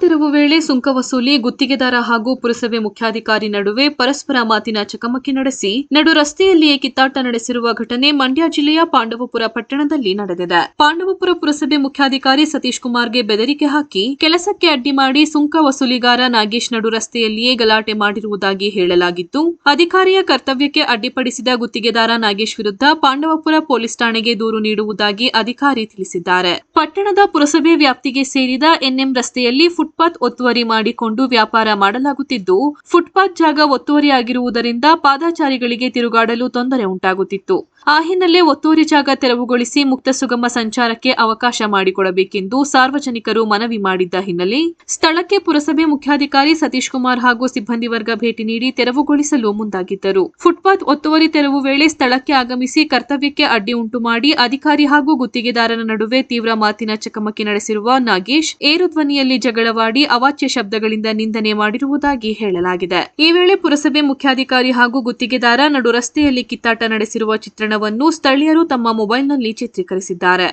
ತೆರವು ವೇಳೆ ಸುಂಕ ವಸೂಲಿ, ಗುತ್ತಿಗೆದಾರ ಹಾಗೂ ಪುರಸಭೆ ಮುಖ್ಯಾಧಿಕಾರಿ ನಡುವೆ ಪರಸ್ಪರ ಮಾತಿನ ಚಕಮಕಿ ನಡೆಸಿ, ನಡು ರಸ್ತೆಯಲ್ಲಿಯೇ ಕಿತ್ತಾಟ ನಡೆಸಿರುವ ಘಟನೆ ಮಂಡ್ಯ ಜಿಲ್ಲೆಯ ಪಾಂಡವಪುರ ಪಟ್ಟಣದಲ್ಲಿ ನಡೆದಿದೆ. ಪಾಂಡವಪುರ ಪುರಸಭೆ ಮುಖ್ಯಾಧಿಕಾರಿ ಸತೀಶ್ ಕುಮಾರ್ಗೆ ಬೆದರಿಕೆ ಹಾಕಿ, ಕೆಲಸಕ್ಕೆ ಅಡ್ಡಿ ಮಾಡಿ ಸುಂಕ ವಸೂಲಿಗಾರ ನಾಗೇಶ್ ನಡು ರಸ್ತೆಯಲ್ಲಿಯೇ ಗಲಾಟೆ ಮಾಡಿರುವುದಾಗಿ ಹೇಳಲಾಗಿದ್ದು ಅಧಿಕಾರಿಯ ಕರ್ತವ್ಯಕ್ಕೆ ಅಡ್ಡಿಪಡಿಸಿದ ಗುತ್ತಿಗೆದಾರ ನಾಗೇಶ್ ವಿರುದ್ಧ ಪಾಂಡವಪುರ ಪೊಲೀಸ್ ಠಾಣೆಗೆ ದೂರು ನೀಡುವುದಾಗಿ ಅಧಿಕಾರಿ ತಿಳಿಸಿದ್ದಾರೆ. ಪಟ್ಟಣದ ಪುರಸಭೆ ವ್ಯಾಪ್ತಿಗೆ ಸೇರಿದ ಎನ್ಎಂ ರಸ್ತೆಯಲ್ಲಿ ಫುಟ್ಪಾತ್ ಒತ್ತುವರಿ ಮಾಡಿಕೊಂಡು ವ್ಯಾಪಾರ ಮಾಡಲಾಗುತ್ತಿದ್ದು, ಫುಟ್ಪಾತ್ ಜಾಗ ಒತ್ತುವರಿಯಾಗಿರುವುದರಿಂದ ಪಾದಚಾರಿಗಳಿಗೆ ತಿರುಗಾಡಲು ತೊಂದರೆ ಉಂಟಾಗುತ್ತಿತ್ತು. ಆ ಹಿನ್ನೆಲೆ ಒತ್ತುವರಿ ಜಾಗ ತೆರವುಗೊಳಿಸಿ ಮುಕ್ತ ಸುಗಮ ಸಂಚಾರಕ್ಕೆ ಅವಕಾಶ ಮಾಡಿಕೊಡಬೇಕೆಂದು ಸಾರ್ವಜನಿಕರು ಮನವಿ ಮಾಡಿದ್ದ ಹಿನ್ನೆಲೆ ಸ್ಥಳಕ್ಕೆ ಪುರಸಭೆ ಮುಖ್ಯಾಧಿಕಾರಿ ಸತೀಶ್ ಕುಮಾರ್ ಹಾಗೂ ಸಿಬ್ಬಂದಿ ವರ್ಗ ಭೇಟಿ ನೀಡಿ ತೆರವುಗೊಳಿಸಲು ಮುಂದಾಗಿದ್ದರು. ಫುಟ್ಪಾತ್ ಒತ್ತುವರಿ ತೆರವು ವೇಳೆ ಸ್ಥಳಕ್ಕೆ ಆಗಮಿಸಿ ಕರ್ತವ್ಯಕ್ಕೆ ಅಡ್ಡಿ ಉಂಟು ಮಾಡಿ ಅಧಿಕಾರಿ ಹಾಗೂ ಗುತ್ತಿಗೆದಾರನ ನಡುವೆ ತೀವ್ರ ಮಾತಿನ ಚಕಮಕಿ ನಡೆಸಿರುವ ನಾಗೇಶ್, ಏರು ಧ್ವನಿಯಲ್ಲಿ ಜಗಳವಾಡಿ ಅವಾಚ್ಯ ಶಬ್ದಗಳಿಂದ ನಿಂದನೆ ಮಾಡಿರುವುದಾಗಿ ಹೇಳಲಾಗಿದೆ ಈ ವೇಳೆ ಪುರಸಭೆ ಮುಖ್ಯಾಧಿಕಾರಿ ಹಾಗೂ ಗುತ್ತಿಗೆದಾರ ನಡು ರಸ್ತೆಯಲ್ಲಿ ಕಿತ್ತಾಟ ನಡೆಸಿರುವ ಚಿತ್ರಣವನ್ನು ಸ್ಥಳೀಯರು ತಮ್ಮ ಮೊಬೈಲ್ನಲ್ಲಿ ಚಿತ್ರೀಕರಿಸಿದ್ದಾರೆ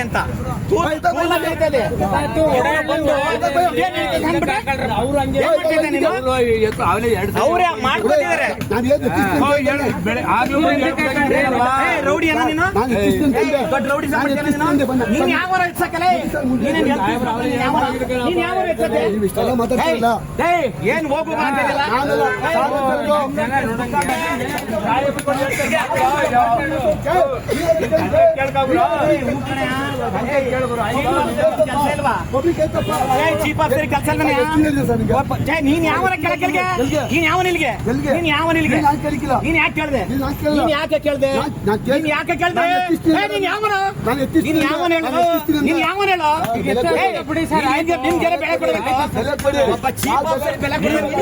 ಅಂತ ಅವ್ರೇ ಮಾಡ್ಕೊತಿದ್ದಾರೆ ಏ, ರೌಡಿ ಅಲ್ಲ ನೀನು ದೊಡ್ಡ ರೌಡಿ ನೀನ್ ಯಾವ? ನೀನ್ ಯಾವ- ಏನ್ ಹೋಗು ನೀನ್ ಯಾವನ ಕೆಳಗೆ ನೀನ್ ಯಾವನ ಇಲ್ಲಿಗೆ ಎಲ್ಲಿಗೆ? ನೀನ್ ಯಾವನ ಇಲ್ಲಿಗೆ ನೀನ್ ಯಾಕ್ ಕೇಳ್ದೆ? ನೀನ್ ಯಾಕ್ ಕೇಳ್ದೆ? ನಾನ್- ಯಾಕೆ ಕೇಳ್ದೆ? ನೀನು ಯಾವನ ನಾನ್ ಯಾವನ ಹೇಳು? ನಾನ್ ಯಾವನ ಹೇಳು? ಬೆಲೆ ಕೊಡ್ಬೇಕು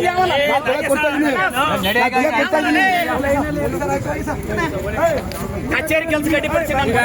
ಕಚೇರಿ ಕೆಲಸ ಗಡ್ಡಿ ನಮ್ಗೆ